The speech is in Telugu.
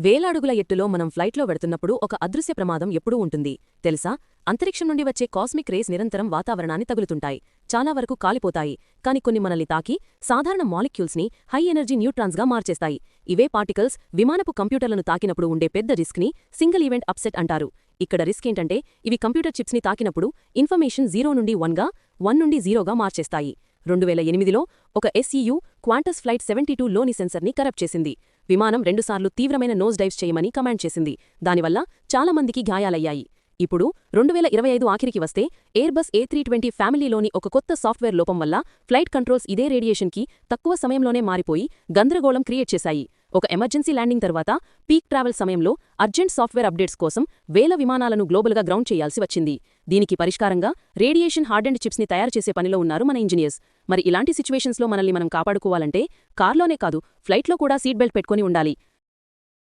వేలాడుగుల ఎట్టులో మనం ఫ్లైట్లో వెడుతున్నప్పుడు ఒక అదృశ్య ప్రమాదం ఎప్పుడూ ఉంటుంది. తెలుసా? అంతరిక్షం నుండి వచ్చే కాస్మిక్ రేస్ నిరంతరం వాతావరణాన్ని తగులుతుంటాయి. చాలా వరకు కాలిపోతాయి. కాని కొన్ని మనల్ని తాకి సాధారణ మాలిక్యూల్స్ని హై ఎనర్జీ న్యూట్రాన్స్గా మార్చేస్తాయి. ఇవే పార్టికల్స్ విమానపు కంప్యూటర్లను తాకినప్పుడు ఉండే పెద్ద రిస్క్ని సింగిల్ ఈవెంట్ అప్సెట్ అంటారు. ఇక్కడ రిస్క్ ఏంటంటే ఇవి కంప్యూటర్ చిప్స్ని తాకినప్పుడు ఇన్ఫర్మేషన్ జీరో నుండి వన్గా వన్ నుండి జీరోగా మార్చేస్తాయి. రెండు వేల ఎనిమిదిలో ఒక SEU Qantas flight seventy two లోని సెన్సర్ని కరప్ట్ చేసింది. విమానం రెండుసార్లు తీవ్రమైన నోస్ డైవ్స్ చేయమని కమాండ్ చేసింది. దానివల్ల చాలా మందికి గాయాలయ్యాయి. ఇప్పుడు రెండు వేల ఇరవై ఐదు ఆఖరికి వస్తే ఎయిర్బస్ ఏ త్రీ ట్వంటీ ఫ్యామిలీలోని ఒక కొత్త సాఫ్ట్వేర్ లోపం వల్ల ఫ్లైట్ కంట్రోల్స్ ఇదే రేడియేషన్కి తక్కువ సమయంలోనే మారిపోయి గందరగోళం క్రియేట్ చేశాయి. ఒక ఎమర్జెన్సీ ల్యాండింగ్ తర్వాత పీక్ ట్రావెల్ సమయంలో అర్జెంట్ సాఫ్ట్వేర్ అప్డేట్స్ కోసం వేల విమానాలను గ్లోబల్గా గ్రౌండ్ చేయాల్సి వచ్చింది. దీనికి పరిష్కారంగా రేడియేషన్ హార్డెండ్ చిప్స్ని తయారు చేసే పనిలో ఉన్నారు మన ఇంజనీర్స్. మరి ఇలాంటి సిచ్యువేషన్స్లో మనల్ని మనం కాపాడుకోవాలంటే కార్లోనే కాదు ఫ్లైట్లో కూడా సీట్ బెల్ట్ పెట్టుకుని ఉండాలి.